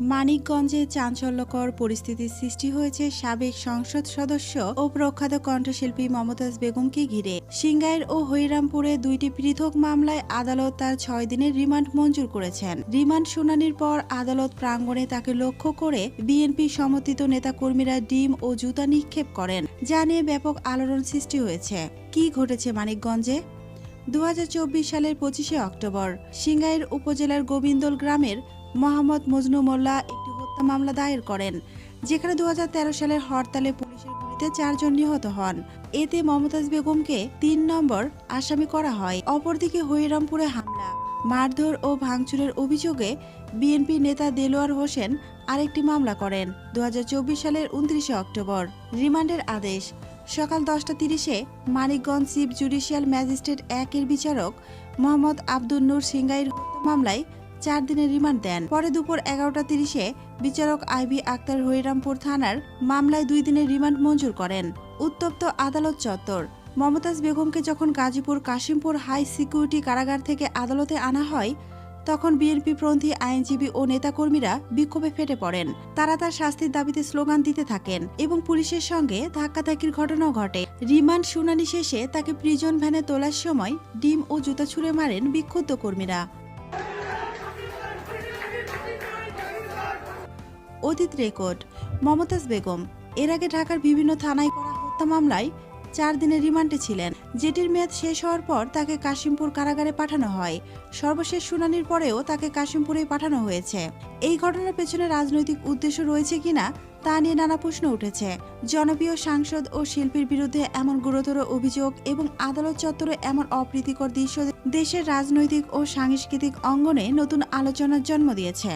মানিকগঞ্জে চাঞ্চল্যকর পরিস্থিতির সৃষ্টি হয়েছে সাবেক সংসদ সদস্য ও প্রখ্যাত কণ্ঠশিল্পী মমতাজ বেগমকে ঘিরে। সিঙ্গাইর ও হরিরামপুরে দুইটি পৃথক মামলায় আদালত তার ছয় দিনের রিমান্ড মঞ্জুর করেছেন। রিমান্ড শুনানির পর আদালত প্রাঙ্গণে তাকে লক্ষ্য করে বিএনপি সমর্থিত নেতাকর্মীরা ডিম ও জুতা নিক্ষেপ করেন। যা নিয়ে ব্যাপক আলোড়ন সৃষ্টি হয়েছে। কি ঘটেছে মানিকগঞ্জে? দু হাজার চব্বিশ সালের পঁচিশে অক্টোবর, সিঙ্গাইর উপজেলার গোবিন্দল গ্রামের মোহাম্মদ মজনু মোল্লা একটি হত্যা মামলা দায়ের করেন, যেখানে দু সালের হরতালে পুলিশের গুলিতে চারজন নিহত হন। এতে মমতাজ বেগমকে তিন নম্বর আসামি করা হয়। অপরদিকে হরিরামপুরে হামলা, মারধর ও ভাঙচুরের অভিযোগে বিএনপি নেতা দেলোয়ার হোসেন আরেকটি মামলা করেন দু হাজার চব্বিশ সালের উনত্রিশে অক্টোবর। রিমান্ডের আদেশ, সকাল দশটা তিরিশে মানিকগঞ্জ চিফ জুডিশিয়াল ম্যাজিস্ট্রেট একের বিচারক মোহাম্মদ আব্দুল নূর সিঙ্গাইর হত্যা মামলায় চার দিনের রিমান্ড দেন। পরে দুপুর এগারোটা তিরিশে বিচারক আইভি আক্তার হরিরামপুর থানার মামলায় দুই দিনের রিমান্ড মঞ্জুর করেন। উত্তপ্ত আদালত চত্বর। মমতাজ বেগমকে যখন গাজীপুর কাশিমপুর হাই সিকিউরিটি কারাগার থেকে আদালতে আনা হয়, তখন বিএনপি পন্থী আইনজীবী ও নেতাকর্মীরা বিক্ষোভে ফেটে পড়েন। তারা তার শাস্তির দাবিতে স্লোগান দিতে থাকেন এবং পুলিশের সঙ্গে ধাক্কাধাক্কির ঘটনাও ঘটে। রিমান্ড শুনানি শেষে তাকে প্রিজন ভ্যানে তোলার সময় ডিম ও জুতা ছুঁড়ে মারেন বিক্ষুব্ধ কর্মীরা। অতীত রেকর্ড, মমতাজ বেগম। এর আগে ঢাকার বিভিন্ন থানায় করা হত্যা মামলায় চার দিনের রিমান্ডে ছিলেন। যেটির মেয়াদ শেষ হওয়ার পর তাকে কাশিমপুর কারাগারে পাঠানো হয়। সর্বশেষ শুনানির পরেও তাকে কাশিমপুরেই পাঠানো হয়েছে। এই ঘটনার পেছনে রাজনৈতিক উদ্দেশ্য রয়েছে কিনা তা নিয়ে নানা প্রশ্ন উঠেছে। জনপ্রিয় সাংসদ ও শিল্পীর বিরুদ্ধে এমন গুরুতর অভিযোগ এবং আদালত চত্বরে এমন অপ্রীতিকর দৃশ্য দেশের রাজনৈতিক ও সাংস্কৃতিক অঙ্গনে নতুন আলোচনার জন্ম দিয়েছে।